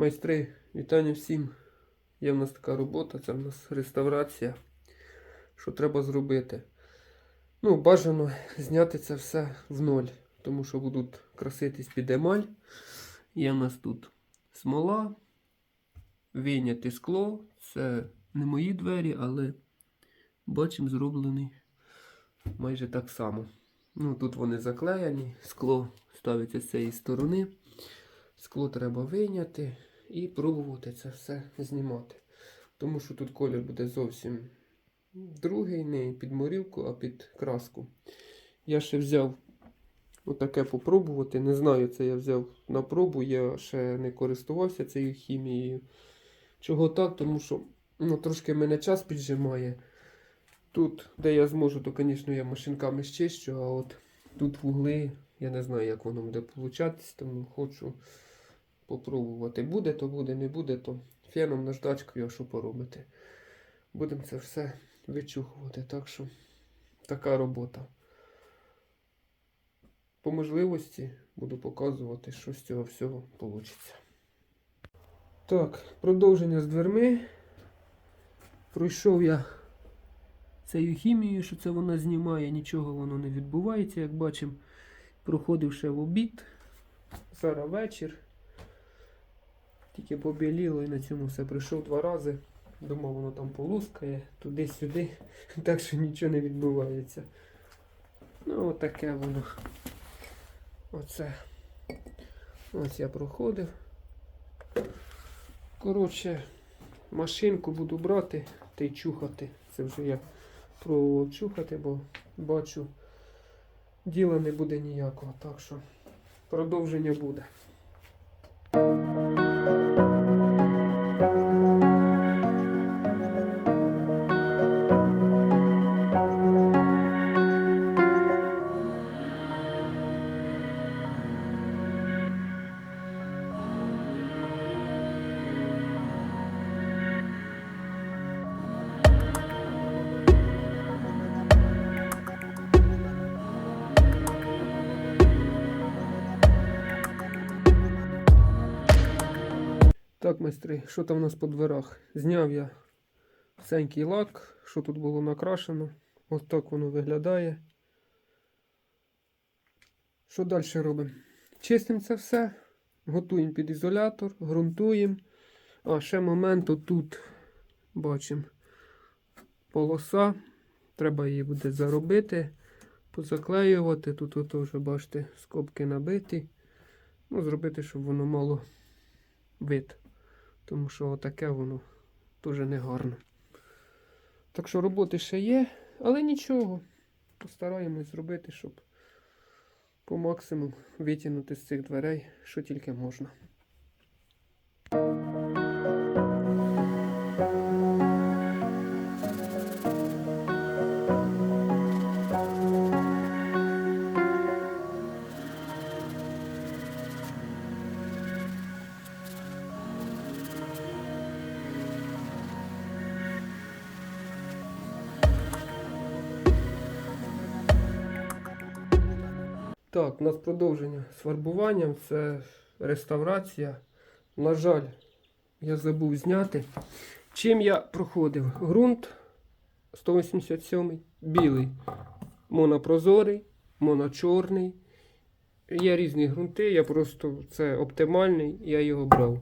Майстри, вітання всім. Є в нас така робота, це в нас реставрація. Що треба зробити? Ну, бажано зняти це все в ноль, тому що будуть краситись під емаль. Є в нас тут смола, вийняти скло. Це не мої двері, але бачимо зроблений майже так само. Ну, тут вони заклеєні, скло ставиться з цієї сторони. Скло треба вийняти і пробувати це все знімати. Тому що тут колір буде зовсім другий, не під морілку, а під краску. Я ще взяв отаке попробувати. Не знаю, це я взяв на пробу, я ще не користувався цією хімією. Чого так? Тому що ну, трошки мене час піджимає. Тут, де я зможу, то, звісно, я машинками щищу, а от тут вугли, я не знаю, як воно буде получатись, тому хочу попробувати. Буде, то буде, не буде, то феном наждачкою, що поробити. Будемо це все вичухувати. Так що така робота. По можливості буду показувати, що з цього всього вийде. Так, продовження з дверми. Пройшов я цією хімією, що це вона знімає, нічого воно не відбувається, як бачимо. Проходив ще в обід. Зараз вечір. Тільки побіліло і на цьому все прийшов два рази. Думав, воно там полускає туди-сюди, так що нічого не відбувається. Ну, отаке воно. Оце. Ось я проходив. Коротше, машинку буду брати та й чухати. Це вже я пробував чухати, бо бачу, діла не буде ніякого. Так що продовження буде. Так, майстри, що там у нас по дверах? Зняв я всенький лак, що тут було накрашено. Ось так воно виглядає. Що далі робимо? Чистимо це все, готуємо під ізолятор, ґрунтуємо. А ще момент тут бачимо полоса. Треба її буде заробити, позаклеювати. Тут ото вже, бачите, скобки набиті. Ну, зробити, щоб воно мало вид. Тому що отаке воно дуже негарно. Так що роботи ще є, але нічого. Постараємось зробити, щоб по максимуму витягнути з цих дверей, що тільки можна. Так, у нас продовження з фарбуванням, це реставрація. На жаль, я забув зняти. Чим я проходив? Ґрунт 187 білий, монопрозорий, моночорний. Є різні ґрунти, я просто це оптимальний, я його брав.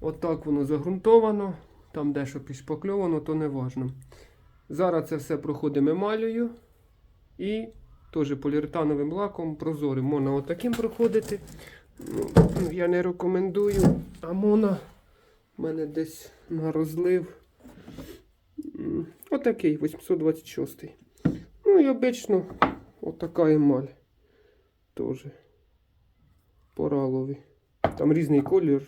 Отак воно загрунтовано, там дещо підшпакльовано, то не важно. Зараз це все проходимо емалею і теж поліуретановим лаком прозорим. Можна отаким проходити. Ну, я не рекомендую. А можна в мене десь на розлив. Отакий, 826. Ну і обично отака емаль. Теж пораловий. Там різний колір,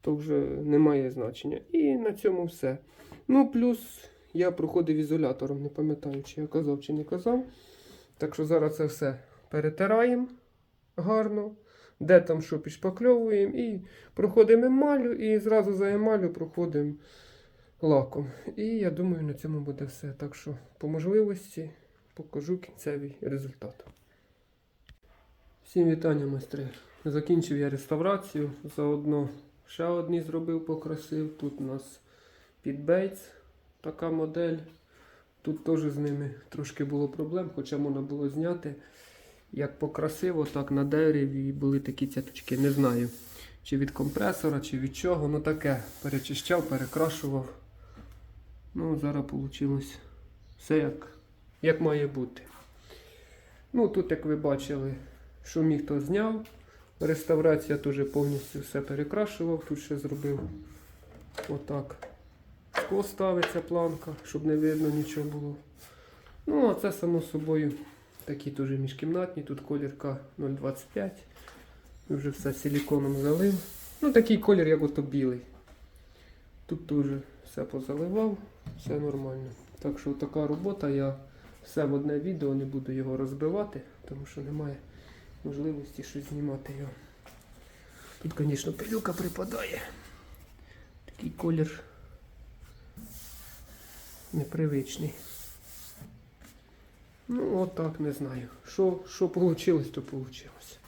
то вже не має значення. І на цьому все. Ну, плюс я проходив ізолятором, не пам'ятаю, чи я казав, чи не казав. Так що зараз це все перетираємо гарно, де там що підшпакльовуємо і проходимо емалю, і зразу за емалю проходимо лаком. І я думаю, на цьому буде все. Так що, по можливості, покажу кінцевий результат. Всім вітання, майстри. Закінчив я реставрацію, заодно ще одні зробив, покрасив. Тут у нас під Бейтс така модель. Тут теж з ними трошки було проблем, хоча можна було зняти. Як покрасив, отак на дереві були такі цяточки. Не знаю, чи від компресора, чи від чого. Ну таке. Перечищав, перекрашував. Ну, зараз вийшло все як, як має бути. Ну, тут, як ви бачили, що міг, то зняв. Реставрація теж повністю все перекрашував. Тут ще зробив отак. Скло ставиться планка, щоб не видно нічого було. Ну, а це само собою такі теж міжкімнатні. Тут колір К025. Вже все силіконом залив. Ну, такий колір, як ото білий. Тут теж все позаливав, все нормально. Так що така робота, я все в одне відео, не буду його розбивати, тому що немає можливості щось знімати його. Тут, звісно, пилюка припадає. Такий колір непривичний. Ну, отак, не знаю. Що, вийшло, то вийшло.